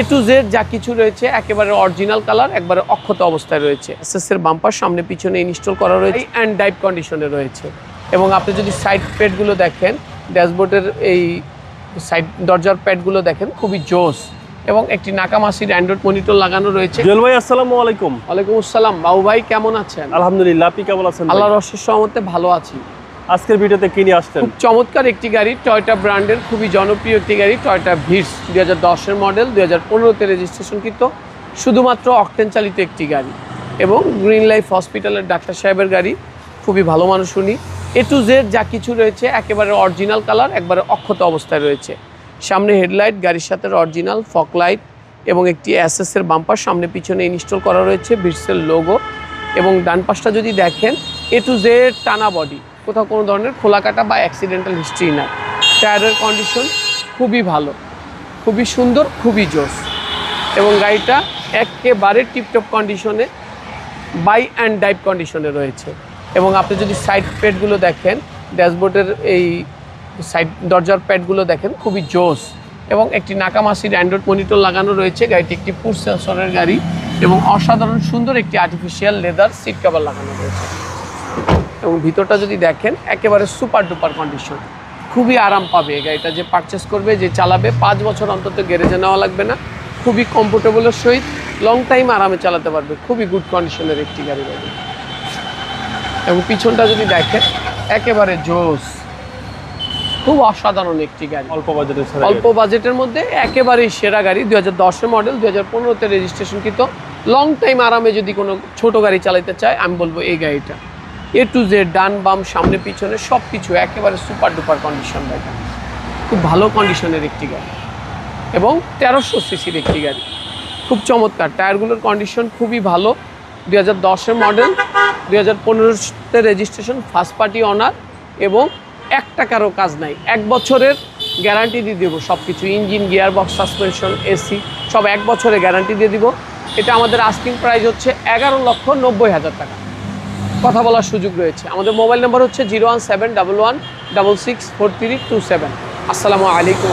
A to Z যা কিছু রয়েছে একেবারে অরিজিনাল কালার একবারে অক্ষত অবস্থায় রয়েছে। এসএসের বাম্পার সামনে পিছনে ইনস্টল করা রয়েছে অ্যান্ড ডাইভ কন্ডিশনে রয়েছে। এবং আপনি যদি সাইড প্যাডগুলো দেখেন ড্যাশবোর্ডের এই সাইড দরজার প্যাডগুলো দেখেন খুবই জোস। এবং একটি নাকামাসির অ্যান্ড্রয়েড মনিটর লাগানো রয়েছে। জুয়েল ভাই আসসালামু আলাইকুম। ওয়ালাইকুম আসসালাম। বাবু ভাই কেমন আছেন? আলহামদুলিল্লাহ আপনি কেমন আছেন? আল্লাহর অশেষ সহমতে ভালো আছি। আজকের ভিডিওতে কিনে নিয়ে আসছেন? চমৎকার একটি গাড়ি টয়টা ব্র্যান্ডের খুবই জনপ্রিয় একটি গাড়ি টয়টা ভিটস দুই হাজার দশের মডেল দুই হাজার পনেরোতে রেজিস্ট্রেশন কিন্তু শুধুমাত্র অকটেন চালিত একটি গাড়ি। এবং গ্রিন লাইফ হসপিটালের ডাক্তার সাহেবের গাড়ি, খুবই ভালো মানুষ উনি। এ টু জেড যা কিছু রয়েছে, একেবারে অরিজিনাল কালার একবারে অক্ষত অবস্থায় রয়েছে। সামনে হেডলাইট গাড়ির সাথে অরিজিনাল ফক লাইট এবং একটি অ্যাসেসের বাম্পার সামনে পিছনে ইনস্টল করা রয়েছে ভিটসের লোগো এবং ডান পাশটা যদি দেখেন এ টু জেড টানা বডি কোথাও কোনো ধরনের খোলা কাটা বা অ্যাক্সিডেন্টাল হিস্ট্রি নাই। টায়ারের কন্ডিশন খুবই ভালো, খুবই সুন্দর, খুবই জোস এবং গাড়িটা একেবারে টিপটপ কন্ডিশনে বাই অ্যান্ড ডাইভ কন্ডিশনে রয়েছে। এবং আপনি যদি সাইড প্যাডগুলো দেখেন, ড্যাশবোর্ডের এই সাইড দরজার প্যাডগুলো দেখেন, খুবই জোস এবং একটি নাকামাসির অ্যান্ড্রয়েড মনিটর লাগানো রয়েছে, গাড়িটি একটি পুর সেন্সরের গাড়ি এবং অসাধারণ সুন্দর একটি আর্টিফিশিয়াল লেদার সিট কাভার লাগানো রয়েছে। এবং ভিতরটা যদি দেখেন একেবারে সুপার ডুপার কন্ডিশন খুবই আরাম পাবে এই গাড়িটা যে পারচেস করবে যে চালাবে। পাঁচ বছর অন্তত গ্যারেজে নেওয়া লাগবে না। খুবই কমফোর্টেবলের সহিত লং টাইম আরামে চালাতে পারবে। খুবই গুড কন্ডিশনের একটি গাড়ি গাড়ি। এবং পিছনটা যদি দেখেন একেবারে জোস। খুব অসাধারণ একটি গাড়ি। অল্প বাজেটের অল্প বাজেটের মধ্যে একেবারেই সেরা গাড়ি। দুই হাজার দশের মডেল দুই হাজার পনেরোতে রেজিস্ট্রেশন কিন্তু লং টাইম আরামে যদি কোনো ছোট গাড়ি চালাতে চায় আমি বলব এই গাড়িটা। এ টু জেড ডান, বাম, সামনে, পিছনে সব কিছু একেবারে সুপার ডুপার কন্ডিশন দেখা খুব ভালো কন্ডিশনের একটি গাড়ি। এবং তেরোশো সিসির একটি গাড়ি। খুব চমৎকার। টায়ারগুলোর কন্ডিশন খুবই ভালো। দুই হাজার দশের মডেল দুই হাজার পনেরোতে রেজিস্ট্রেশন ফার্স্ট পার্টি অনার এবং এক টাকারও কাজ নাই। এক বছরের গ্যারান্টি দিয়ে দেবো সব কিছু engine gear box suspension AC সব এক বছরে গ্যারান্টি দিয়ে দিব। এটা আমাদের আস্কিং প্রাইস হচ্ছে এগারো লক্ষ নব্বই হাজার টাকা। কথা বলার সুযোগ রয়েছে। আমাদের মোবাইল নাম্বার হচ্ছে zero one seven double one double six four three two seven. আসসালামু আলাইকুম